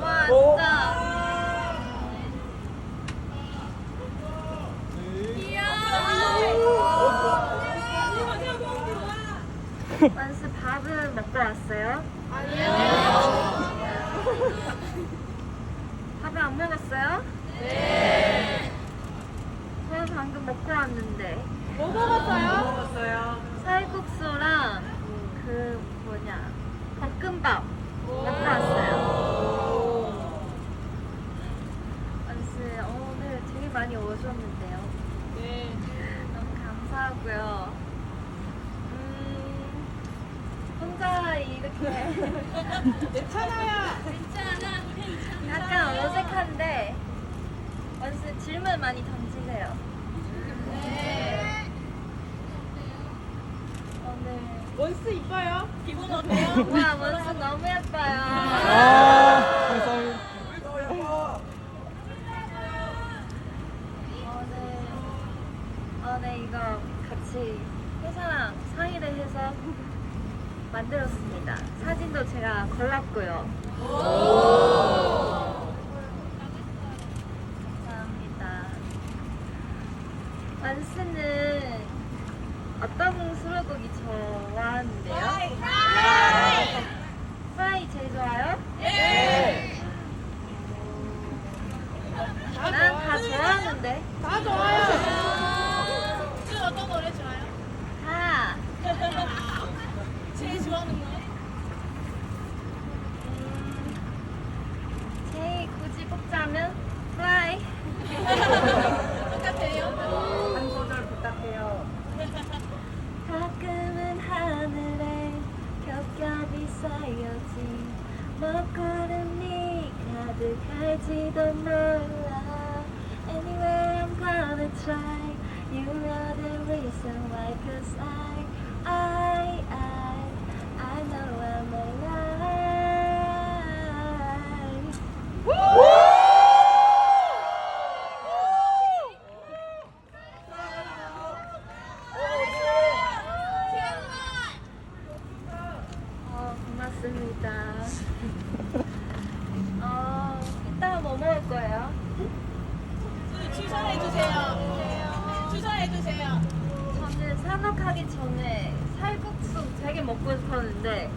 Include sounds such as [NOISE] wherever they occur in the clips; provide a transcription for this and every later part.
와 진짜. 완수 밥은 먹고 왔어요? 밥을 안 먹었어요? 네. 저 방금 먹고 왔는데 뭐 먹었어요? 살국수랑 그 뭐냐 볶음밥 먹고 왔어요. 완수 오늘 되게 많이 오셨는데요. 네. 너무 감사하고요. 음, 혼자 이렇게 괜찮아요. 괜찮아. 약간 어색한데 원수 질문 많이 던지세요. 네. 오늘 원스 이뻐요? 기분 어때요? [LAUGHS] 와 원수 너무 예뻐요. 아, 감사합니다. 오늘 오늘 이거 같이 회사랑 상의를 해서 만들었습니다. 사진도 제가 골랐고요. 감사합니다. 완스는 어떤 수록곡이 좋아하는데요? 프라이 제일 좋아요? 네. 난 다 좋아하는데. 다 좋아요. 어떤 노래 좋아요? 다. 좋아하는 거? 음, 제일 굳이 뽑자면 프라이. 똑같아요. 한 소절 부탁해요. 가끔은 하늘에 겹겹이 쌓여진 먹구름이 가득할지도 몰라 Anyway I'm gonna try You are the reason why Cause I, I know I'm alive 어, 고맙습니다. 어, 이따가 뭐 먹을 거예요? 추천해 주세요. 추천해 주세요. 저는 산업하기 전에 살국수 되게 먹고 싶었는데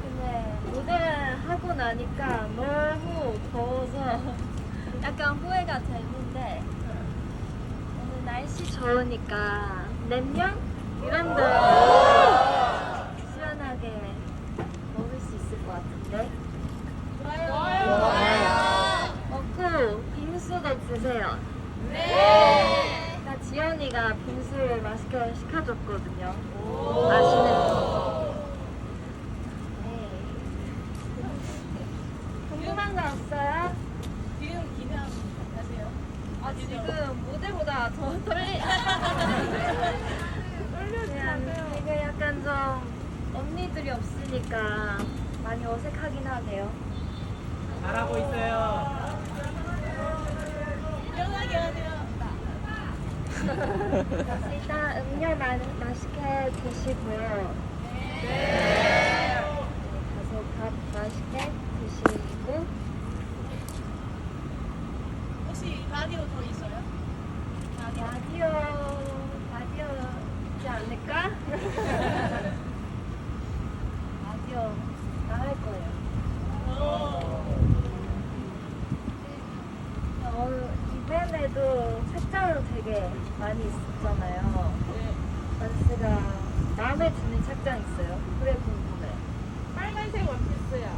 근데 무대를 하고 나니까 너무 더워서 [LAUGHS] 약간 후회가 되는데 오늘 날씨 좋으니까 냉면 이런 거 시원하게 먹을 수 있을 것 같은데 좋아요. 먹고 빙수도 드세요. 네. 나 지연이가 빙수를 맛있게 시켜줬거든요. 맛있는 거. 네. 궁금한 거 없어요? 지금 기대하세요. 아 지금 무대보다 더 떨리. [LAUGHS] 그냥 이게 약간 좀 언니들이 없으니까 많이 어색하긴 하네요. 잘하고 있어요. 편하게 하세요. 일단 음료 마, 맛있게 드시고요. 가서 밥 맛있게 드시고 혹시 라디오 더 있어요? 라디오 라디오 있지 않을까? 라디오 나갈 거예요. 어, 이번에도 책자를 되게 많이 있었잖아요. 네. 만스가 마음에 드는 책장 있어요? 그래 궁금해. 빨간색 원피스요.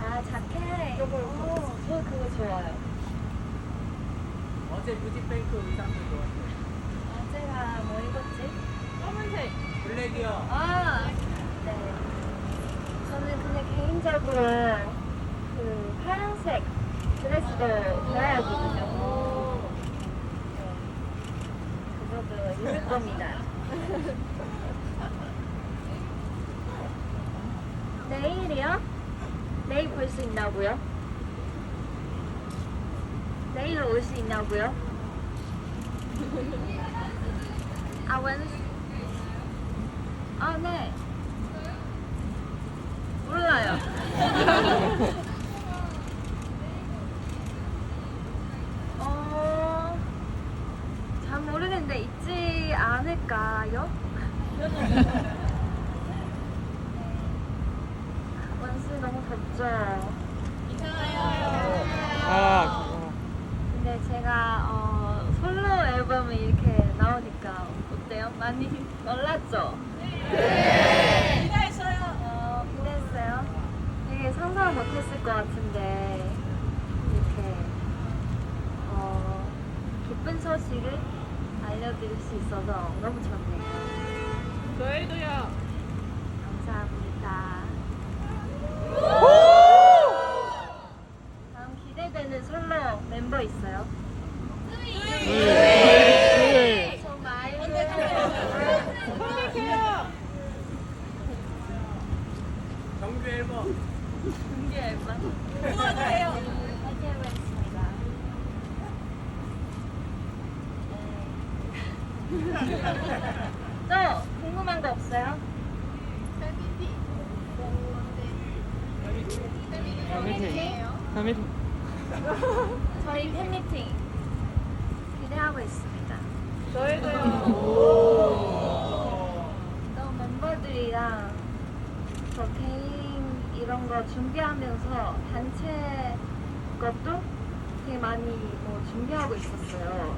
아 자켓. 어, 저 그거 좋아요. 어제 뮤직뱅크 의상도 좋았어요. 어제가 뭐 입었지? 검은색. 블랙이요. 아, 네. 저는 그냥 개인적으로 그 파란색 드레스도 좋아하거든요. 네. 그것도 입을 겁니다. 내일이요? 내일 볼 수 있냐고요? 내일 올 수 있냐고요? 아, 웬? 아, 네. 몰라요. [LAUGHS] 어, 잘 모르겠는데 있지 않을까요? [LAUGHS] 원수 너무 덥죠? 아, 그거. 근데 제가 어, 솔로 앨범이 이렇게 나오니까 어때요? 많이 [LAUGHS] 놀랐죠? 기대했어요. 어, 기대했어요. 되게 상상을 못했을 것 같은데 이렇게 어, 기쁜 소식을 알려드릴 수 있어서 너무 좋네요. 저희도요. 감사합니다. 다음 기대되는 솔로 멤버 있어요? 네. 저 마이브 정규 앨범. 준비 앨범 도와주세요. 하겠습니다. 네. 또 궁금한 거 없어요? 팬미팅. 팬미팅. [LAUGHS] 저희 팬미팅 기대하고 있습니다. 저희도요. 또 멤버들이랑 저 개인 이런 거 준비하면서 단체 것도 되게 많이 뭐 준비하고 있었어요.